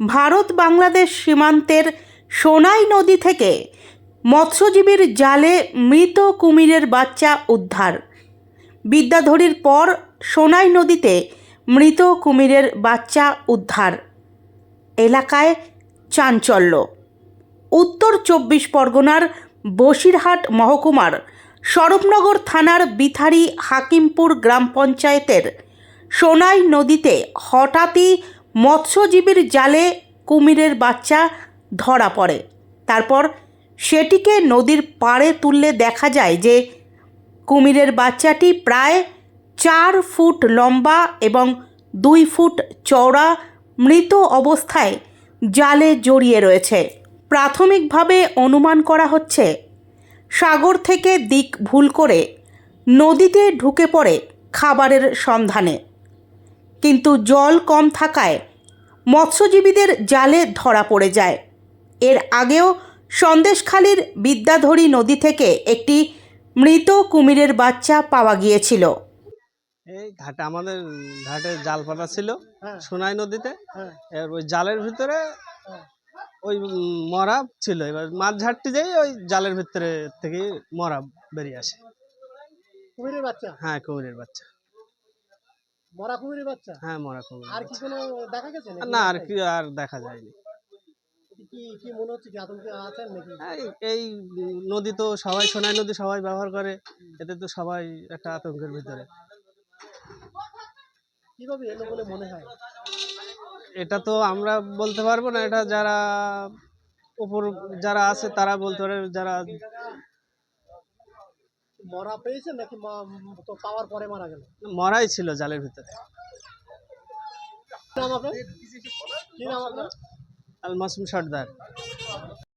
ভারত বাংলাদেশ সীমান্তের সোনাই নদী থেকে মৎস্যজীবীর জালে মৃত কুমিরের বাচ্চা উদ্ধার। বিদ্যাধরীর পর সোনাই নদীতে মৃত কুমিরের বাচ্চা উদ্ধার। এলাকায় চাঞ্চল্য। উত্তর চব্বিশ পরগনার বসিরহাট মহকুমার স্বরূপনগর থানার বিথারি হাকিমপুর গ্রাম পঞ্চায়েতের সোনাই নদীতে হঠাৎই মৎস্যজীবীর জালে কুমিরের বাচ্চা ধরা পড়ে। তারপর সেটিকে নদীর পাড়ে তুললে দেখা যায় যে কুমিরের বাচ্চাটি প্রায় চার ফুট লম্বা এবং দুই ফুট চওড়া মৃত অবস্থায় জালে জড়িয়ে রয়েছে। প্রাথমিকভাবে অনুমান করা হচ্ছে, সাগর থেকে দিক ভুল করে নদীতে ঢুকে পড়ে খাবারের সন্ধানে। কিন্তু জল কম থাকায় মৎস্যজীবীদের জালে ধরা পড়ে যায় এর আগেও সন্দেশখালীর বিদ্যাধরী নদী থেকে একটি মৃত কুমিরের বাচ্চা পাওয়া গিয়েছিল এই ঘাটে আমাদের ঘাটে জাল পাতা ছিল হ্যাঁ। সোনাই নদীতে হ্যাঁ। এবার ওই জালের ভিতরে। ওই মরা ছিল এবার মাছ ঝাড়তে যাই ওই জালের ভিতরে থেকে মরা বেরিয়ে আসে কুমিরের বাচ্চা হ্যাঁ কুমিরের বাচ্চা মরা কুমিরের বাচ্চা? হ্যাঁ মরা কুমির আর কি কোনো দেখা গেছে না আর কি আর দেখা যায়নি। কি কি মনে হচ্ছে কি আতঙ্কে আছেন নাকি? এই নদী তো সবাই সোনাই নদী সবাই ব্যবহার করে এতে তো সবাই একটা আতঙ্কের ভিতরে। কীভাবে এলো বলে মনে হয়? এটা তো আমরা বলতে পারব না এটা যারা উপর যারা আছে তারা বলতে পারে যারা মরা পেয়েছে নাকি মা- তো পাওয়ার পরে মারা গেল? মরাই ছিল জালের ভিতরে। আলমাসুম নাম আপনার? কি নাম আপনার? আল মাসুম সর্দার।